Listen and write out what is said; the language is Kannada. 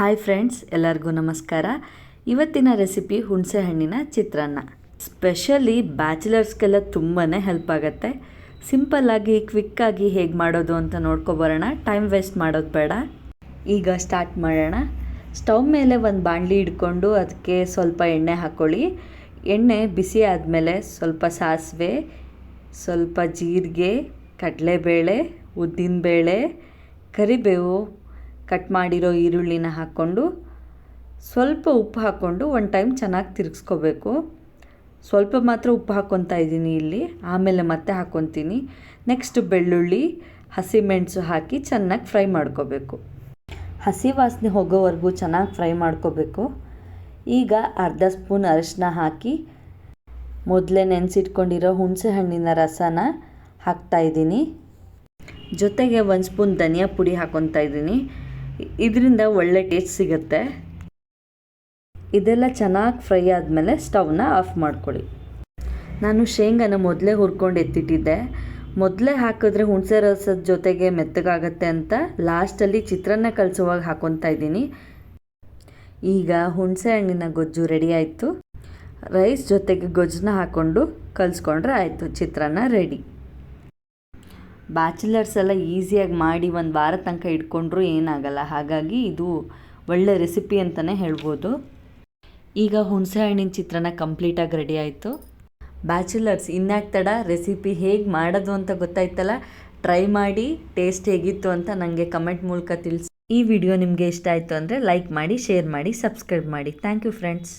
ಹಾಯ್ ಫ್ರೆಂಡ್ಸ್, ಎಲ್ಲರಿಗೂ ನಮಸ್ಕಾರ. ಇವತ್ತಿನ ರೆಸಿಪಿ ಹುಣಸೆ ಹಣ್ಣಿನ ಚಿತ್ರಾನ್ನ. ಸ್ಪೆಷಲಿ ಬ್ಯಾಚುಲರ್ಸ್ಗೆಲ್ಲ ತುಂಬಾ ಹೆಲ್ಪ್ ಆಗುತ್ತೆ. ಸಿಂಪಲ್ಲಾಗಿ ಕ್ವಿಕ್ಕಾಗಿ ಹೇಗೆ ಮಾಡೋದು ಅಂತ ನೋಡ್ಕೊಬರೋಣ ಟೈಮ್ ವೇಸ್ಟ್ ಮಾಡೋದು ಬೇಡ. ಈಗ ಸ್ಟಾರ್ಟ್ ಮಾಡೋಣ. ಸ್ಟವ್ ಮೇಲೆ ಒಂದು ಬಾಣಲಿ ಇಟ್ಕೊಂಡು ಅದಕ್ಕೆ ಸ್ವಲ್ಪ ಎಣ್ಣೆ ಹಾಕ್ಕೊಳ್ಳಿ ಎಣ್ಣೆ ಬಿಸಿ ಆದಮೇಲೆ ಸ್ವಲ್ಪ ಸಾಸಿವೆ, ಸ್ವಲ್ಪ ಜೀರಿಗೆ, ಕಡಲೆಬೇಳೆ, ಉದ್ದಿನಬೇಳೆ, ಕರಿಬೇವು ಕಟ್ ಮಾಡಿರೋ ಈರುಳ್ಳಿನ ಹಾಕ್ಕೊಂಡು ಸ್ವಲ್ಪ ಉಪ್ಪು ಹಾಕ್ಕೊಂಡು ಒಂದು ಟೈಮ್ ಚೆನ್ನಾಗಿ ತಿರುಗಿಸ್ಕೋಬೇಕು. ಸ್ವಲ್ಪ ಮಾತ್ರ ಉಪ್ಪು ಹಾಕ್ಕೊತಾ ಇದ್ದೀನಿ ಇಲ್ಲಿ. ಆಮೇಲೆ ಮತ್ತೆ ಹಾಕ್ಕೊತೀನಿ. ನೆಕ್ಸ್ಟ್ ಬೆಳ್ಳುಳ್ಳಿ, ಹಸಿಮೆಣಸು ಹಾಕಿ ಚೆನ್ನಾಗಿ ಫ್ರೈ ಮಾಡ್ಕೋಬೇಕು. ಹಸಿ ವಾಸನೆ ಹೋಗೋವರೆಗೂ ಚೆನ್ನಾಗಿ ಫ್ರೈ ಮಾಡ್ಕೋಬೇಕು. ಈಗ ಅರ್ಧ ಸ್ಪೂನ್ ಅರಿಶಿನ ಹಾಕಿ ಮೊದಲೇ ನೆನೆಸಿಟ್ಕೊಂಡಿರೋ ಹುಣಸೆ ಹಣ್ಣಿನ ರಸನ ಹಾಕ್ತಾಯಿದ್ದೀನಿ ಜೊತೆಗೆ ಒಂದು ಸ್ಪೂನ್ ಧನಿಯಾ ಪುಡಿ ಹಾಕ್ಕೊತಾ ಇದ್ದೀನಿ. ಇದರಿಂದ ಒಳ್ಳೆ ಟೇಸ್ಟ್ ಸಿಗುತ್ತೆ. ಇದೆಲ್ಲ ಚೆನ್ನಾಗಿ ಫ್ರೈ ಆದಮೇಲೆ ಸ್ಟವ್ನ ಆಫ್ ಮಾಡ್ಕೊಳ್ಳಿ. ನಾನು ಶೇಂಗಾನ ಮೊದಲೇ ಹುರ್ಕೊಂಡು ಎತ್ತಿಟ್ಟಿದ್ದೆ. ಮೊದಲೇ ಹಾಕಿದ್ರೆ ಹುಣಸೆ ರಸದ ಜೊತೆಗೆ ಮೆತ್ತಗಾಗತ್ತೆ ಅಂತ ಲಾಸ್ಟಲ್ಲಿ ಚಿತ್ರಾನ್ನ ಕಲಿಸುವಾಗ ಹಾಕೊತಾ ಇದ್ದೀನಿ. ಈಗ ಹುಣಸೆ ಹಣ್ಣಿನ ಗೊಜ್ಜು ರೆಡಿ ಆಯಿತು. ರೈಸ್ ಜೊತೆಗೆ ಗೊಜ್ಜನ್ನ ಹಾಕ್ಕೊಂಡು ಕಲಿಸ್ಕೊಂಡ್ರೆ ಆಯಿತು ಚಿತ್ರಾನ್ನ ರೆಡಿ ಬ್ಯಾಚುಲರ್ಸ್ ಎಲ್ಲ ಈಸಿಯಾಗಿ ಮಾಡಿ ಒಂದು ವಾರ ತನಕ ಇಟ್ಕೊಂಡ್ರೂ ಏನಾಗಲ್ಲ. ಹಾಗಾಗಿ ಇದು ಒಳ್ಳೆ ರೆಸಿಪಿ ಅಂತಲೇ ಹೇಳ್ಬೋದು. ಈಗ ಹುಣಸೆ ಹಣ್ಣಿನ ಚಿತ್ರಾನ್ನ ಕಂಪ್ಲೀಟಾಗಿ ರೆಡಿ ಆಯಿತು. ಬ್ಯಾಚುಲರ್ಸ್ ಇನ್ಯಾಕೆ ತಡ ರೆಸಿಪಿ ಹೇಗೆ ಮಾಡೋದು ಅಂತ ಗೊತ್ತಾಯ್ತಲ್ಲ? ಟ್ರೈ ಮಾಡಿ, ಟೇಸ್ಟ್ ಹೇಗಿತ್ತು ಅಂತ ನನಗೆ ಕಮೆಂಟ್ ಮೂಲಕ ತಿಳಿಸಿ. ಈ ವಿಡಿಯೋ ನಿಮಗೆ ಇಷ್ಟ ಆಯಿತು ಅಂದರೆ ಲೈಕ್ ಮಾಡಿ, ಶೇರ್ ಮಾಡಿ, ಸಬ್ಸ್ಕ್ರೈಬ್ ಮಾಡಿ. Thank you friends.